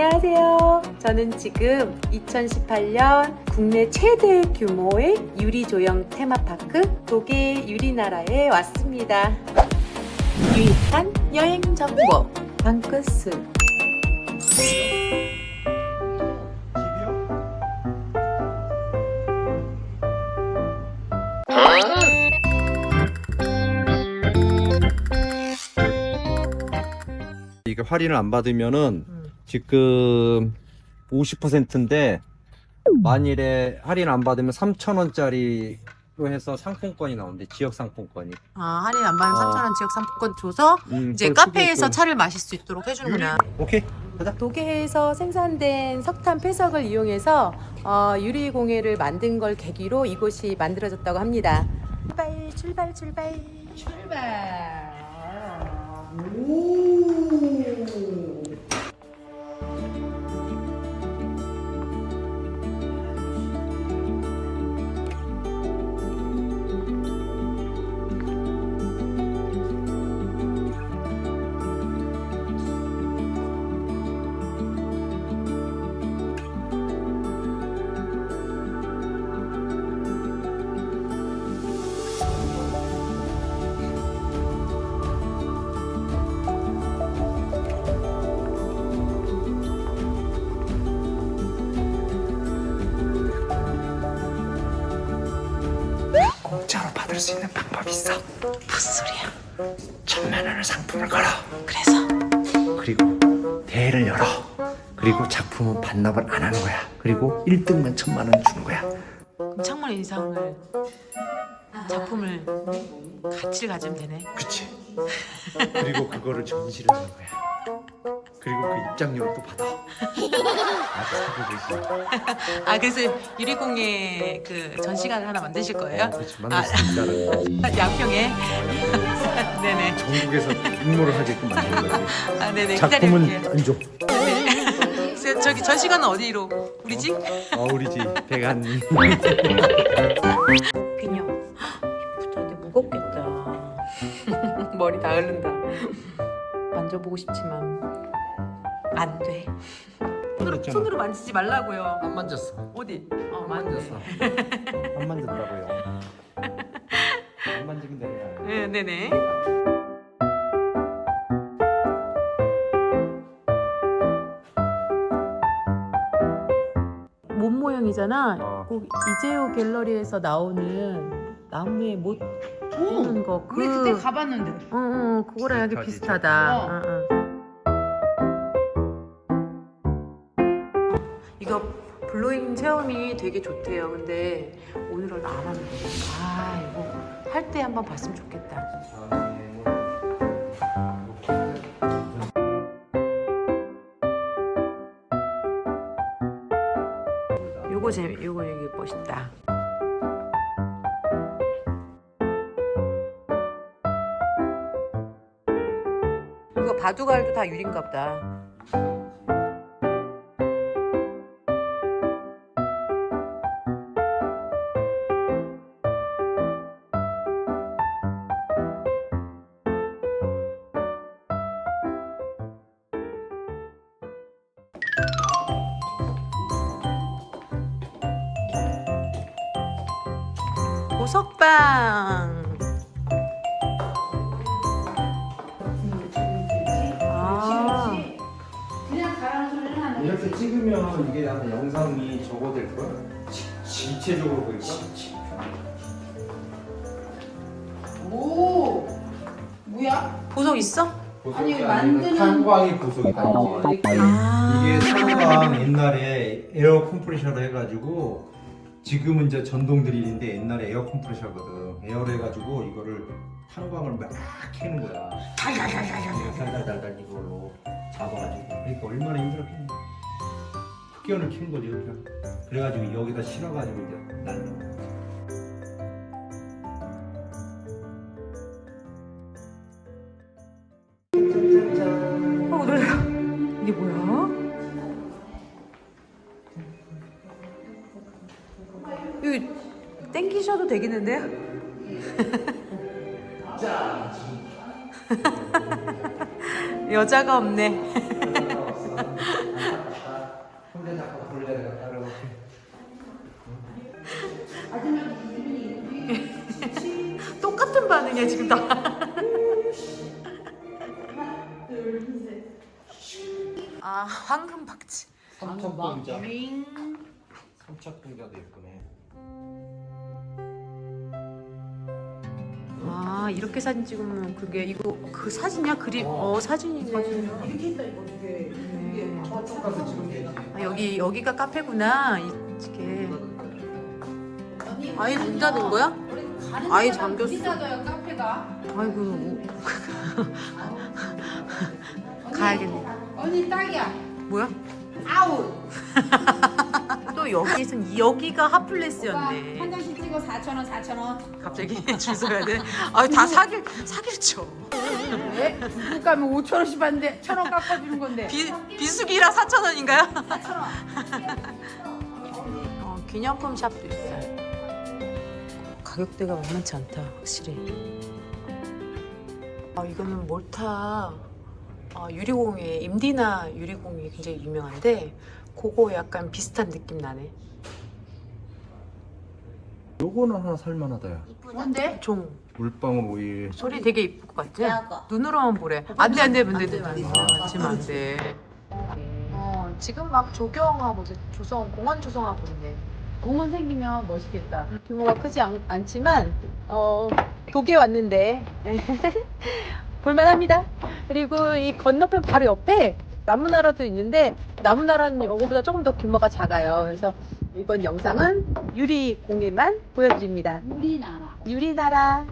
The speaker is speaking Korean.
안녕하세요. 저는 지금 2018년 국내 최대 규모의 유리 조형 테마파크 독일 유리나라에 왔습니다. 유익한 여행 정보 방크스 이게 할인을 안 받으면은 음. 지금 50%인데 만일에 할인 안 받으면 3,000원짜리로 해서 상품권이 나오는데 지역 상품권이. 아 할인 안 받으면 어. 3,000원 지역 상품권 줘서 음, 이제 그걸 카페에서. 차를 마실 수 있도록 해주는구나. 오케이. 가자. 독일에서 생산된 석탄 폐석을 이용해서 어, 유리 공예를 만든 걸 계기로 이곳이 만들어졌다고 합니다. 출발 출발 출발 출발. 공 받을 수 있는 방법이 있어. 무슨 소리야? 천만 원의 상품을 걸어. 그래서 그리고 대회를 열어. 그리고 작품은 반납을 안 하는 거야. 그리고 1등만 천만 원 주는 거야. 그럼 창문 인상을 작품을 가치를 가지면 되네. 그치? 그리고 그거를 전시를 하는 거야. 그리고 그 입장료를 또 받아. 아주. 아 그래서 유리공예 그 전시관을 하나 만드실 거예요? 그렇지. 만들 수 있다는 거지. 양평에. 네네. 전국에서 응모를 하게끔 만드는 거지. 아 네네. 작품은 기다릴게요. 안 줘. 네. 저- 저기 전시관은 어디로? 우리 집? 어, 우리 집 대관님. 그냥 이쁘다. 근데 무겁겠다. 머리 다 흐른다. 만져보고 싶지만 안 돼. 손으로, 그랬잖아. 손으로 만지지 말라고요. 안 만졌어. 어디? 어, 안 만졌어. 만졌어. 안 만졌다고요. 안 만지면 되냐. 네, 네네. 몸 모양이잖아. 어. 꼭 이재호 갤러리에서 나오는 나무에 못 하는 거. 그, 우리 그때 가봤는데. 어, 어, 그거랑 약간 비슷하지, 비슷하다. 어. 어, 어. 이거 블로잉 체험이 되게 좋대요. 근데 오늘은 안 하는 거야. 아, 이거 할 때 한번 봤으면 좋겠다. 요거 재미, 요거 여기 멋있다. 바둑알도 다 유린가 보다. 보석방. 찍으면 이게 약간 영상이 저거될 거야? 지체적으로 보일까? 오, 뭐야? 보석 있어? 아니, 보석이 만드는- 아니라 탄광이 보석이다 이게. 아, 이게 탄광 옛날에 에어 컴프레셔로 해가지고 지금은 이제 전동 드릴인데 옛날에 에어 컴프레셔거든 에어로 해가지고 이거를 탄광을 막 캐는 거야 달달달달 이걸로 잡아가지고 그러니까 얼마나 힘들었겠냐 흑연을 캔 거지 흑연 그래가지고 여기다 실어가지고 이제 날려 어, 놀라. 이게 뭐야? 이거 땡기셔도 되겠는데요? 여자가 없네. 반응이야 지금 다. 아 황금 박쥐. 삼척동자. 삼척동자도 예쁘네. 아 이렇게 사진 찍으면 그게 이거 그 사진이야 그림 어, 사진이네. 이렇게 있다 이거 이게 이게 저쪽 가서 찍으면 되지. 아, 여기 여기가 카페구나 이게. 아예 문 닫은 거야? 아예 잠겼어. 카페가. 아이고 가야겠네. 언니 딱이야. 뭐야? 아웃. 또 여기선 여기가 오빠, 핫플레스였네. 한 장씩 찍어 4천 원, 4천 원. 갑자기 줄 서야 돼. 아다 사길 사길 쳐. 왜? 중국 가면 5천 원씩 받는데 천 원 깎아주는 건데. 비 비수기라 4천 원인가요? 4천 원. 어, 기념품 샵도 있어요. 가격대가 만만치 않다, 확실히. 아, 이거는 몰타 어, 유리공예, 임디나 유리공이 굉장히 유명한데 그거 약간 비슷한 느낌 나네. 요거는 하나 살만하다 야. 뭔데? 종 물방울 오일. 소리 되게 이쁠 것 같지? 눈으로만 보래. 안돼 안돼 안돼 안돼 맞지면 안 돼. 어 지금 막 조경하고 있- 조성 공원 조성하고 있네. 공원 생기면 멋있겠다. 규모가 크지 않, 않지만 어 독에 왔는데 볼만합니다. 그리고 이 건너편 바로 옆에 나무나라도 있는데 나무나라는 이거보다 조금 더 규모가 작아요. 그래서 이번 영상은 유리 공예만 보여드립니다. 우리나라. 유리나라